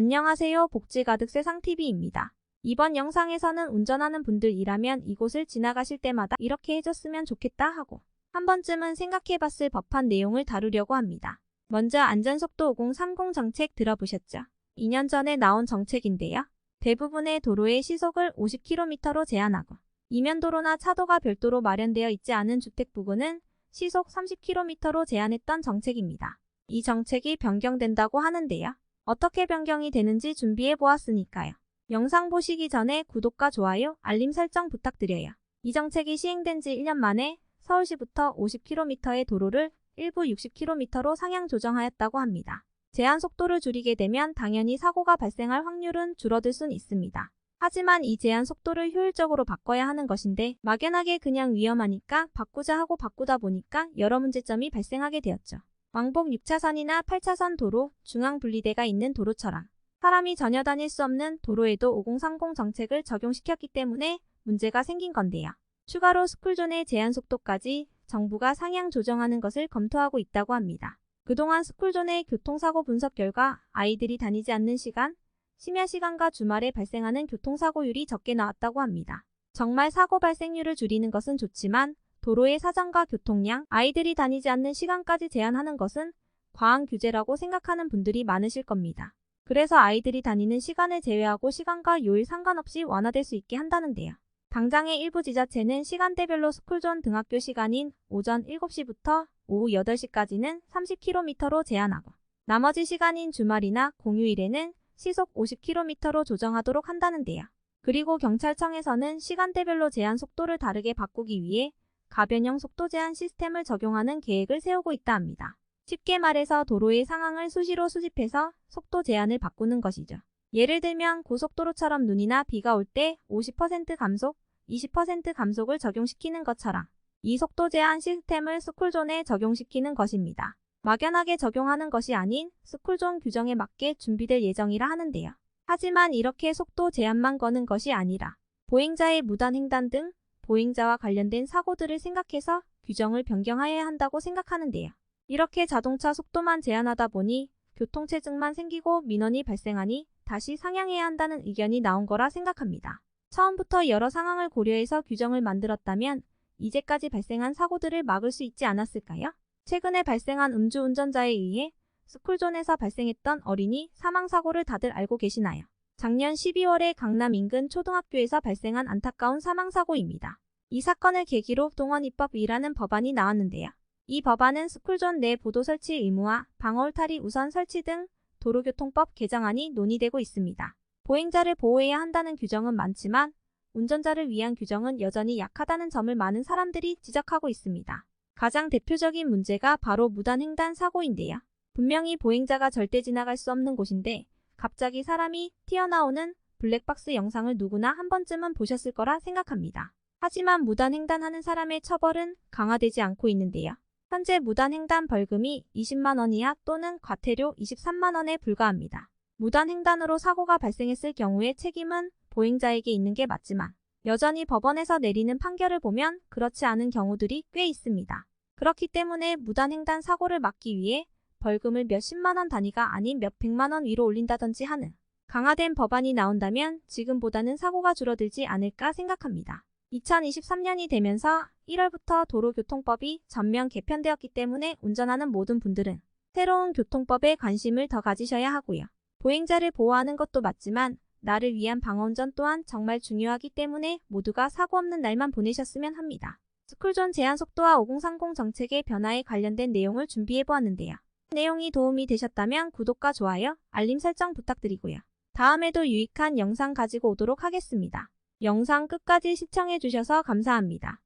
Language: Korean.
안녕하세요. 복지 가득 세상TV입니다. 이번 영상에서는 운전하는 분들이라면 이곳을 지나가실 때마다 이렇게 해줬으면 좋겠다 하고 한 번쯤은 생각해봤을 법한 내용을 다루려고 합니다. 먼저 안전속도 5030 정책 들어보셨죠? 2년 전에 나온 정책인데요. 대부분의 도로의 시속을 50km로 제한하고 이면도로나 차도가 별도로 마련되어 있지 않은 주택 부근은 시속 30km로 제한했던 정책입니다. 이 정책이 변경된다고 하는데요. 어떻게 변경이 되는지 준비해 보았으니까요. 영상 보시기 전에 구독과 좋아요, 알림 설정 부탁드려요. 이 정책이 시행된 지 1년 만에 서울시부터 50km의 도로를 일부 60km로 상향 조정하였다고 합니다. 제한 속도를 줄이게 되면 당연히 사고가 발생할 확률은 줄어들 순 있습니다. 하지만 이 제한 속도를 효율적으로 바꿔야 하는 것인데 막연하게 그냥 위험하니까 바꾸자 하고 바꾸다 보니까 여러 문제점이 발생하게 되었죠. 왕복 6차선이나 8차선 도로, 중앙 분리대가 있는 도로처럼 사람이 전혀 다닐 수 없는 도로에도 5030 정책을 적용시켰기 때문에 문제가 생긴 건데요. 추가로 스쿨존의 제한 속도까지 정부가 상향 조정하는 것을 검토하고 있다고 합니다. 그동안 스쿨존의 교통사고 분석 결과 아이들이 다니지 않는 시간, 심야 시간과 주말에 발생하는 교통사고율이 적게 나왔다고 합니다. 정말 사고 발생률을 줄이는 것은 좋지만 도로의 사정과 교통량, 아이들이 다니지 않는 시간까지 제한하는 것은 과한 규제라고 생각하는 분들이 많으실 겁니다. 그래서 아이들이 다니는 시간을 제외하고 시간과 요일 상관없이 완화될 수 있게 한다는데요. 당장의 일부 지자체는 시간대별로 스쿨존 등학교 시간인 오전 7시부터 오후 8시까지는 30km로 제한하고 나머지 시간인 주말이나 공휴일에는 시속 50km로 조정하도록 한다는데요. 그리고 경찰청에서는 시간대별로 제한 속도를 다르게 바꾸기 위해 가변형 속도 제한 시스템을 적용하는 계획을 세우고 있다 합니다. 쉽게 말해서 도로의 상황을 수시로 수집해서 속도 제한을 바꾸는 것이죠. 예를 들면 고속도로처럼 눈이나 비가 올 때 50% 감속, 20% 감속을 적용시키는 것처럼 이 속도 제한 시스템을 스쿨존에 적용시키는 것입니다. 막연하게 적용하는 것이 아닌 스쿨존 규정에 맞게 준비될 예정이라 하는데요. 하지만 이렇게 속도 제한만 거는 것이 아니라 보행자의 무단 횡단 등 보행자와 관련된 사고들을 생각해서 규정을 변경해야 한다고 생각하는데요. 이렇게 자동차 속도만 제한하다 보니 교통체증만 생기고 민원이 발생하니 다시 상향해야 한다는 의견이 나온 거라 생각합니다. 처음부터 여러 상황을 고려해서 규정을 만들었다면 이제까지 발생한 사고들을 막을 수 있지 않았을까요? 최근에 발생한 음주운전자에 의해 스쿨존에서 발생했던 어린이 사망사고를 다들 알고 계시나요? 작년 12월에 강남 인근 초등학교에서 발생한 안타까운 사망사고입니다. 이 사건을 계기로 동원입법이라는 법안이 나왔는데요. 이 법안은 스쿨존 내 보도 설치 의무와 방어울타리 우선 설치 등 도로교통법 개정안이 논의되고 있습니다. 보행자를 보호해야 한다는 규정은 많지만 운전자를 위한 규정은 여전히 약하다는 점을 많은 사람들이 지적하고 있습니다. 가장 대표적인 문제가 바로 무단횡단 사고인데요. 분명히 보행자가 절대 지나갈 수 없는 곳인데 갑자기 사람이 튀어나오는 블랙박스 영상을 누구나 한 번쯤은 보셨을 거라 생각합니다. 하지만 무단횡단하는 사람의 처벌은 강화되지 않고 있는데요. 현재 무단횡단 벌금이 20만원 이하 또는 과태료 23만원에 불과합니다. 무단횡단으로 사고가 발생했을 경우에 책임은 보행자에게 있는 게 맞지만 여전히 법원에서 내리는 판결을 보면 그렇지 않은 경우들이 꽤 있습니다. 그렇기 때문에 무단횡단 사고를 막기 위해 벌금을 몇십만 원 단위가 아닌 몇백만 원 위로 올린다든지 하는 강화된 법안이 나온다면 지금보다는 사고가 줄어들지 않을까 생각합니다. 2023년이 되면서 1월부터 도로교통법이 전면 개편되었기 때문에 운전하는 모든 분들은 새로운 교통법에 관심을 더 가지셔야 하고요. 보행자를 보호하는 것도 맞지만 나를 위한 방어운전 또한 정말 중요하기 때문에 모두가 사고 없는 날만 보내셨으면 합니다. 스쿨존 제한 속도와 5030 정책의 변화에 관련된 내용을 준비해 보았는데요. 내용이 도움이 되셨다면 구독과 좋아요, 알림 설정 부탁드리고요. 다음에도 유익한 영상 가지고 오도록 하겠습니다. 영상 끝까지 시청해주셔서 감사합니다.